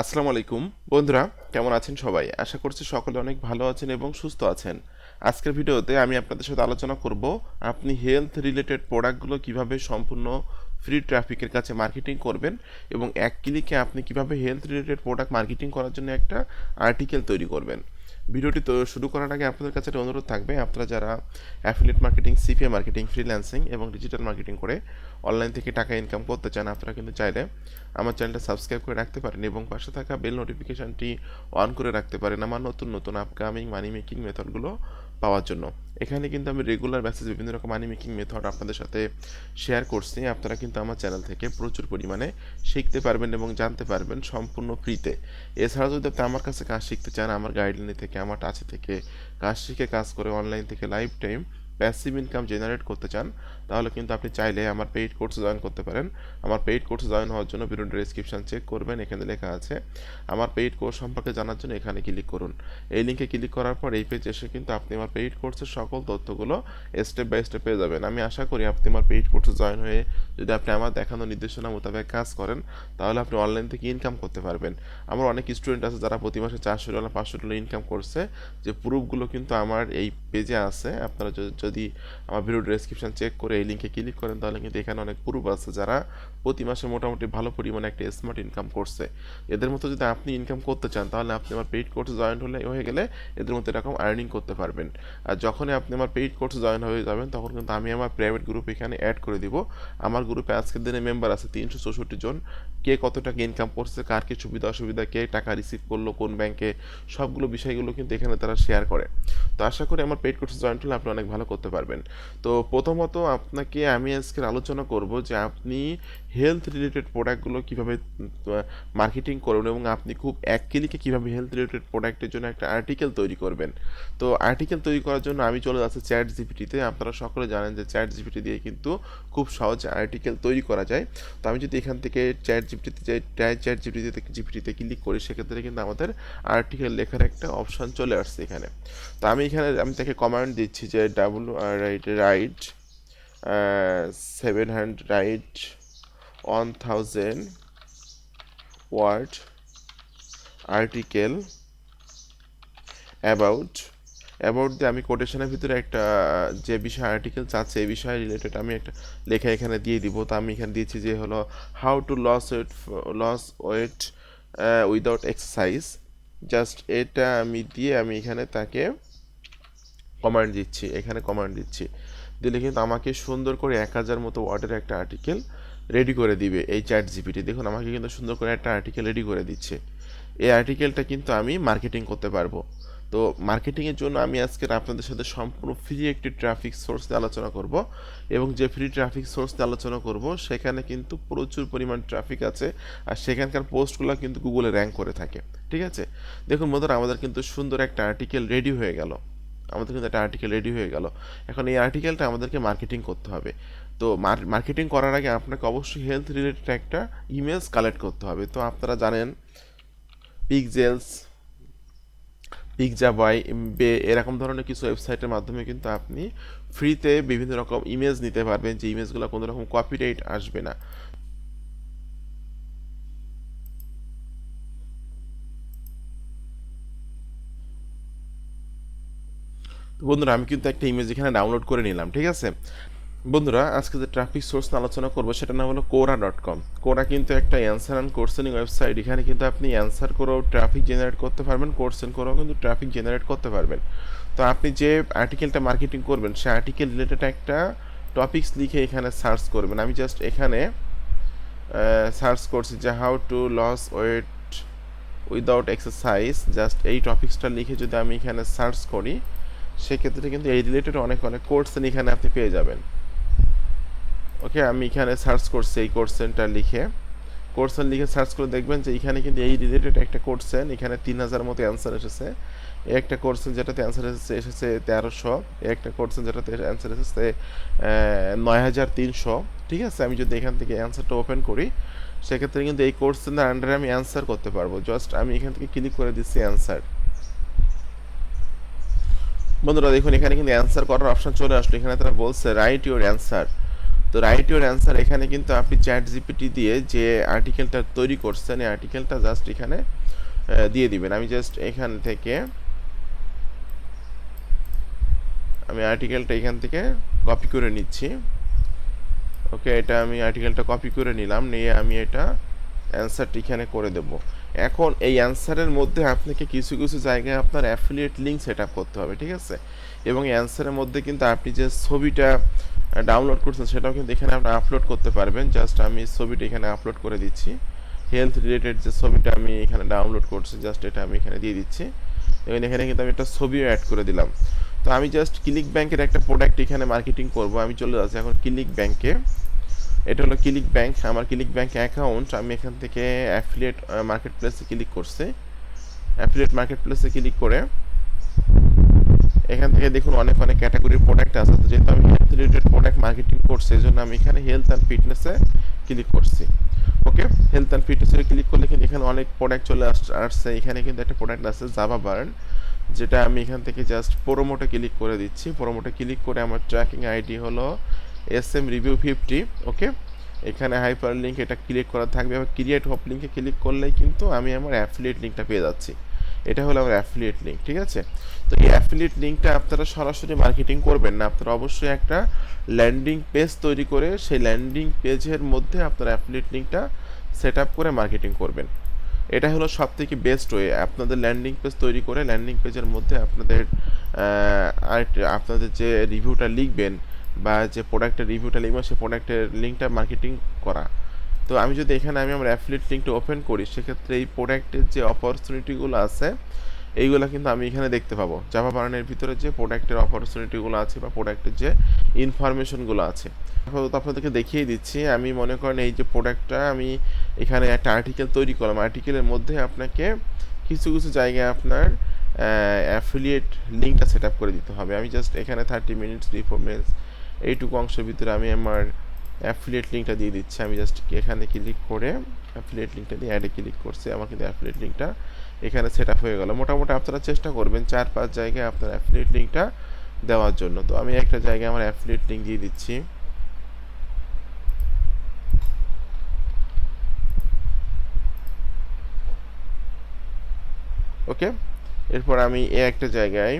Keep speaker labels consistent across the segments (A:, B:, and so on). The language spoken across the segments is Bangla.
A: আসসালামু আলাইকুম। বন্ধুরা, কেমন আছেন সবাই? আশা করছি সকলে অনেক ভালো আছেন এবং সুস্থ আছেন। আজকের ভিডিওতে আমি আপনাদের সাথে আলোচনা করব, আপনি হেলথ রিলেটেড প্রোডাক্টগুলো কীভাবে সম্পূর্ণ ফ্রি ট্রাফিকের কাছে মার্কেটিং করবেন এবং এক ক্লিকে আপনি কীভাবে হেলথ রিলেটেড প্রোডাক্ট মার্কেটিং করার জন্য একটা আর্টিকেল তৈরি করবেন। ভিডিওটি তো শুরু করার আগে আপনাদের কাছে একটা অনুরোধ থাকবে, আপনারা যারা affiliate marketing CPA marketing freelancing এবং ডিজিটাল মার্কেটিং করে অনলাইন থেকে টাকা ইনকাম করতে চান, আপনারা কিন্তু চাইলে আমার চ্যানেলটা সাবস্ক্রাইব করে রাখতে পারেন এবং পাশে থাকা বেল নোটিফিকেশানটি অন করে রাখতে পারেন আমার নতুন নতুন আপকামিং মানি মেকিং মেথডগুলো পাওয়ার জন্য। এখানে কিন্তু আমি রেগুলার ব্যাসেস বিভিন্ন রকম মানি মেকিং মেথড আপনাদের সাথে শেয়ার করছি। আপনারা কিন্তু আমার চ্যানেল থেকে প্রচুর পরিমাণে শিখতে পারবেন এবং জানতে পারবেন সম্পূর্ণ ফ্রিতে এছাড়াও যদি আপনি আমার কাছে কাজ শিখতে চান, আমার গাইডলাইন থেকে, আমার টাচে থেকে, কাজ শিখে কাজ করে অনলাইন থেকে life time passive income generate করতে চান তাহলে কিন্তু আপনি চাইলে আমার পেইড কোর্সে জয়েন করতে পারেন। আমার পেইড কোর্সে জয়েন হওয়ার জন্য ভিডিও ডিসক্রিপশন চেক করবেন, এখানে লেখা আছে। আমার পেইড কোর্স সম্পর্কে জানার জন্য এখানে ক্লিক করুন। এই লিঙ্কে ক্লিক করার পর এই পেজ এসে কিন্তু আপনি আমার পেইড কোর্সের সকল তথ্যগুলো স্টেপ বাই স্টেপ পেয়ে যাবেন। আমি আশা করি আপনি আমার পেইড কোর্সে জয়েন হয়ে যদি আপনি আমার দেখানো নির্দেশনা মোতাবেক কাজ করেন, তাহলে আপনি অনলাইন থেকে ইনকাম করতে পারবেন। আমার অনেক স্টুডেন্ট আছে যারা প্রতি মাসে চারশো ডলার পাঁচশো ডলার ইনকাম করছে। যে প্রুফগুলো কিন্তু আমার এই পেজে আছে। আপনারা যদি- আমার ভিডিও ডেসক্রিপশন চেক করে এই লিঙ্কে ক্লিক করেন, তাহলে কিন্তু এখানে অনেক প্রুফ আছে যারা প্রতি মাসে মোটামুটি ভালো পরিমাণে একটা স্মার্ট ইনকাম করছে। এদের মতো যদি আপনি ইনকাম করতে চান, তাহলে আপনি আমার পেইড কোর্সে জয়েন হলে হয়ে গেলে এদের মতো এরকম আর্নিং করতে পারবেন। আর যখনই আপনি আমার পেইড কোর্সে জয়েন হয়ে যাবেন, তখন কিন্তু আমি আমার প্রাইভেট গ্রুপ এখানে অ্যাড করে দিব। আমার গ্রুপে আজকের দিনে মেম্বার আছে তিনশো চৌষট্টি জন। কে কত টাকা ইনকাম করছে, কার কি সুবিধা অসুবিধা, কে টাকা রিসিভ করল, কোন ব্যাংকে সবগুলো বিষয়গুলো কিন্তু এখানে তারা শেয়ার করে। তো আশা করি আমার পেইড কোর্সে জয়েন হলে আপনি অনেক ভালো করতে পারবেন। তো প্রথমত আপনাকে আমি আজকের আলোচনা করব যে আপনি হেলথ রিলেটেড প্রোডাক্টগুলো কীভাবে মার্কেটিং করবেন এবং আপনি খুব এক ক্লিকে কীভাবে হেলথ রিলেটেড প্রোডাক্টের জন্য একটা আর্টিকেল তৈরি করবেন। তো আর্টিকেল তৈরি করার জন্য আমি চলে যাচ্ছি চ্যাট জিপিটিতে আপনারা সকলে জানেন যে চ্যাট জিপিটি দিয়ে কিন্তু খুব সহজে আর্টিকেল তৈরি করা যায়। তো আমি যদি এখান থেকে চ্যাট জিপিটিতে যাই চ্যাট জিপিটিতে জিপিটিতে ক্লিক করি, সেক্ষেত্রে কিন্তু আমাদের আর্টিকেল লেখার একটা অপশান চলে আসছে এখানে। তো আমি এখানে, আমি তাকে কমান্ড দিচ্ছি যে W write write seven hundred write one thousand word article about about দিয়ে আমি কোটেশনের ভিতরে একটা, যে বিষয় আর্টিকেল চাচ্ছে এই বিষয়ে রিলেটেড আমি একটা লেখা এখানে দিয়ে দিব। তো আমি এখানে দিয়েছি যে হলো how to loss weight loss weight without exercise just এটা আমি দিয়ে আমি এখানে তাকে কমান্ড দিচ্ছি, এখানে কমান্ড দিচ্ছি। দিলে কিন্তু আমাকে সুন্দর করে এক হাজার মতো ওয়ার্ডের একটা আর্টিকেল রেডি করে দিবে এই চ্যাট জিপিটি দেখুন, আমাকে কিন্তু সুন্দর করে একটা আর্টিকেল রেডি করে দিচ্ছে। এই আর্টিকেলটা কিন্তু আমি মার্কেটিং করতে পারব। তো মার্কেটিংয়ের জন্য আমি আজকের আপনাদের সাথে সম্পূর্ণ ফ্রি একটি ট্রাফিক সোর্স নিয়ে আলোচনা করব এবং যে ফ্রি ট্রাফিক সোর্স নিয়ে আলোচনা করব, সেখানে কিন্তু প্রচুর পরিমাণ ট্রাফিক আছে আর সেখানকার পোস্টগুলো কিন্তু গুগলে র্যাঙ্ক করে থাকে। ঠিক আছে? দেখুন বন্ধুরা, আমাদের কিন্তু সুন্দর একটা আর্টিকেল রেডি হয়ে গেল। আমাদের কিন্তু একটা আর্টিকেল রেডি হয়ে গেল। এখন এই আর্টিকেলটা আমাদেরকে মার্কেটিং করতে হবে। তো মার্কেটিং করার আগে আপনাকে অবশ্যই হেলথ রিলেটেড একটা ইমেজ কালেক্ট করতে হবে। তো আপনারা জানেন পিকজেলস পিকজা বয় বে এরকম ধরনের কিছু ওয়েবসাইটের মাধ্যমে কিন্তু আপনি ফ্রিতে বিভিন্ন রকম ইমেজ নিতে পারবেন। যে ইমেজগুলো কোনো রকম কপিরাইট আসবে না। বন্ধুরা, আমি কিন্তু একটা ইমেজ এখানে ডাউনলোড করে নিলাম, ঠিক আছে? বন্ধুরা, আজকে যে ট্রাফিক সোর্স আলোচনা করব সেটা নাম হলো কোরা ডট কম কোরা কিন্তু একটা অ্যান্সার অ্যান্ড কোর্সেনিং ওয়েবসাইট এখানে কিন্তু আপনি অ্যান্সার করেও ট্রাফিক জেনারেট করতে পারবেন কোর্সেন করেও কিন্তু ট্রাফিক জেনারেট করতে পারবেন। তো আপনি যে আর্টিকেলটা মার্কেটিং করবেন, সে আর্টিকেল রিলেটেড একটা টপিকস লিখে এখানে সার্চ করবেন। আমি জাস্ট এখানে সার্চ করছি যে how to loss weight without exercise just এই টপিক্সটা লিখে যদি আমি এখানে সার্চ করি সেক্ষেত্রে কিন্তু এই রিলেটেড অনেক অনেক কোর্সেন এখানে আপনি পেয়ে যাবেন। ওকে আমি এখানে সার্চ করছি এই কোর্সেনটা লিখে। কোর্সেন লিখে সার্চ করে দেখবেন যে এখানে কিন্তু এই রিলেটেড একটা কোর্সেন এখানে তিন হাজার মতো অ্যান্সার এসেছে। একটা কোর্সেন যেটাতে অ্যান্সার এসেছে এসেছে তেরোশো একটা কোর্সেন যেটাতে অ্যান্সার এসেছে নয় হাজার তিনশো। ঠিক আছে? আমি যদি এখান থেকে অ্যান্সারটা ওপেন করি, সেক্ষেত্রে কিন্তু এই কোর্সেনের আন্ডারে আমি অ্যান্সার করতে পারব। জাস্ট আমি এখান থেকে ক্লিক করে দিচ্ছি অ্যান্সার বন্ধুরা দেখুন, এখানে কিন্তু অ্যান্সার করার অপশন চলে আসলো। এখানে তারা বলছে রাইট ইউর অ্যান্সার তো রাইট ইউর অ্যান্সার এখানে কিন্তু আপনি চ্যাট জিপিটি দিয়ে যে আর্টিকেলটা তৈরি করছেন, এই আর্টিকেলটা জাস্ট এখানে দিয়ে দিবেন। আমি জাস্ট এখান থেকে, আমি আর্টিকেলটা এখান থেকে কপি করে নিচ্ছি। ওকে এটা আমি আর্টিকেলটা কপি করে নিলাম, নিয়ে আমি এটা অ্যান্সারটি এখানে করে দেব। এখন এই অ্যান্সারের মধ্যে আপনাকে কিছু কিছু জায়গায় আপনার অ্যাফিলিয়েট লিঙ্ক সেট আপ করতে হবে, ঠিক আছে? এবং অ্যান্সারের মধ্যে কিন্তু আপনি যে ছবিটা ডাউনলোড করছেন সেটাও কিন্তু এখানে আপনি আপলোড করতে পারবেন। জাস্ট আমি ছবিটা এখানে আপলোড করে দিচ্ছি। হেলথ রিলেটেড যে ছবিটা আমি এখানে ডাউনলোড করছি জাস্ট এটা আমি এখানে দিয়ে দিচ্ছি। এবং এখানে কিন্তু আমি একটা ছবিও অ্যাড করে দিলাম। তো আমি জাস্ট ক্লিক ব্যাংকের একটা প্রোডাক্ট এখানে মার্কেটিং করব। আমি চলে যাচ্ছি এখন ক্লিক ব্যাংকে এটা হলো ক্লিক ব্যাংক আমার ক্লিক ব্যাংক অ্যাকাউন্ট আমি এখান থেকে অ্যাফিলিয়েট মার্কেট প্লেসে ক্লিক করছি। অ্যাফিলিয়েট মার্কেট প্লেসে ক্লিক করে এখান থেকে দেখুন অনেক অনেক ক্যাটাগরির প্রোডাক্ট আছে। তো যেহেতু আমি হেলথ রিলেটেড প্রোডাক্ট মার্কেটিং করছি এই জন্য আমি এখানে হেলথ অ্যান্ড ফিটনেসে ক্লিক করছি। ওকে হেলথ অ্যান্ড ফিটনেসে ক্লিক করলে কিন্তু এখানে অনেক প্রোডাক্ট চলে আস- আসছে। এখানে কিন্তু একটা প্রোডাক্ট আছে জাভা বার্ন যেটা আমি এখান থেকে জাস্ট প্রোমোটে ক্লিক করে দিচ্ছি। প্রোমোটে ক্লিক করে আমার ট্র্যাকিং আইডি হলো S M review fifty okay এখানে হাইপার লিঙ্ক এটা ক্লিক করা থাকবে। আবার ক্রিয়েট হপ লিঙ্কে ক্লিক করলেই কিন্তু আমি আমার অ্যাফিলিয়েট লিঙ্কটা পেয়ে যাচ্ছি। এটা হলো আমার অ্যাফিলিয়েট লিঙ্ক ঠিক আছে? তো এই অ্যাফিলিয়েট লিঙ্কটা আপনারা সরাসরি মার্কেটিং করবেন না। আপনারা অবশ্যই একটা ল্যান্ডিং পেজ তৈরি করে সেই ল্যান্ডিং পেজের মধ্যে আপনারা অ্যাফিলিয়েট লিঙ্কটা সেট আপ করে মার্কেটিং করবেন। এটা হলো সব থেকে বেস্ট ওয়ে আপনাদের ল্যান্ডিং পেজ তৈরি করে ল্যান্ডিং পেজের মধ্যে আপনাদের আপনাদের যে রিভিউটা লিখবেন বা যে প্রোডাক্টের রিভিউটা লিখবেন সেই প্রোডাক্টের লিঙ্কটা মার্কেটিং করা। তো আমি যদি এখানে আমি আমার অ্যাফিলিয়েট লিঙ্কটা ওপেন করি, সেক্ষেত্রে এই প্রোডাক্টের যে অপরচুনিটিগুলো আছে, এইগুলো কিন্তু আমি এখানে দেখতে পাবো। জাভা বানানের ভিতরে যে প্রোডাক্টের অপরচুনিটিগুলো আছে বা প্রোডাক্টের যে ইনফরমেশনগুলো আছে। আপনাদেরকে দেখিয়ে দিচ্ছি, আমি মনে করেন এই যে প্রোডাক্টটা আমি এখানে একটা আর্টিকেল তৈরি করলাম। আর্টিকেলের মধ্যে আপনাকে কিছু কিছু জায়গায় আপনার অ্যাফিলিয়েট লিঙ্কটা সেট আপ করে দিতে হবে। আমি জাস্ট এখানে থার্টি মিনিটস রিফরমেন্স এইটুকু অংশের ভিতরে আমি আমার অ্যাফিলিয়েট লিঙ্কটা দিয়ে দিচ্ছি। আমি জাস্ট এখানে ক্লিক করে অ্যাফিলিয়েট লিঙ্কটা দিয়ে অ্যাডে ক্লিক করছি। আমার কিন্তু অ্যাফিলিয়েট লিঙ্কটা এখানে সেট আপ হয়ে গেল। মোটামুটি আপনারা চেষ্টা করবেন চার পাঁচ জায়গায় আপনার অ্যাফিলিয়েট লিঙ্কটা দেওয়ার জন্য। তো আমি একটা জায়গায় আমার অ্যাফিলিয়েট লিঙ্ক দিয়ে দিচ্ছি। ওকে এরপর আমি এ একটা জায়গায়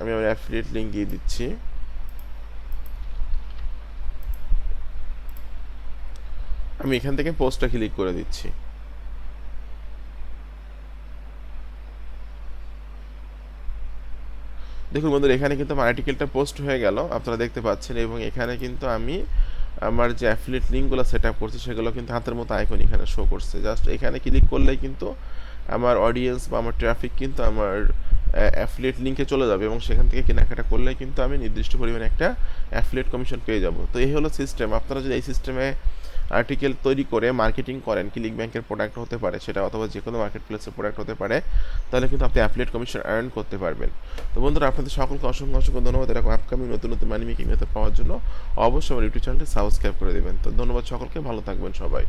A: আমি আমার অ্যাফিলিয়েট লিঙ্ক দিয়ে দিচ্ছি। আমি এখান থেকে পোস্টটা ক্লিক করে দিচ্ছি। দেখুন বন্ধুরা, এখানে কিন্তু আমার আর্টিকেলটা পোস্ট হয়ে গেল, আপনারা দেখতে পাচ্ছেন, এবং এখানে কিন্তু আমি আমার যে অ্যাফিলিয়েট লিঙ্কগুলো সেট আপ করছি, সেগুলো কিন্তু হাতের মতো আইকন এখানে শো করছে। জাস্ট এখানে ক্লিক করলেই কিন্তু আমার অডিয়েন্স বা আমার ট্রাফিক কিন্তু আমার অ্যাফিলিয়েট লিঙ্কে চলে যাবে, এবং সেখান থেকে কেনাকাটা করলে কিন্তু আমি নির্দিষ্ট পরিমাণে একটা অ্যাফিলিয়েট কমিশন পেয়ে যাব। তো এই হলো সিস্টেম আপনারা যদি এই সিস্টেমে আর্টিকেল তৈরি করে মার্কেটিং করেন ক্লিক ব্যাংকের প্রোডাক্ট হতে পারে সেটা অথবা যে কোনো মার্কেট প্লেসের প্রোডাক্ট হতে পারে, তাহলে কিন্তু আপনি অ্যাফিলিয়েট কমিশন আর্ন করতে পারবেন। তো বন্ধুরা, আপনাদের সকলকে অসংখ্য অসংখ্য ধন্যবাদ এরকম আপকামিং নতুন নতুন মানি মেকিং পাওয়ার জন্য। অবশ্যই আমার ইউটিউব চ্যানেলটি সাবস্ক্রাইব করে দেবেন। তো ধন্যবাদ সকলকে, ভালো থাকবেন সবাই।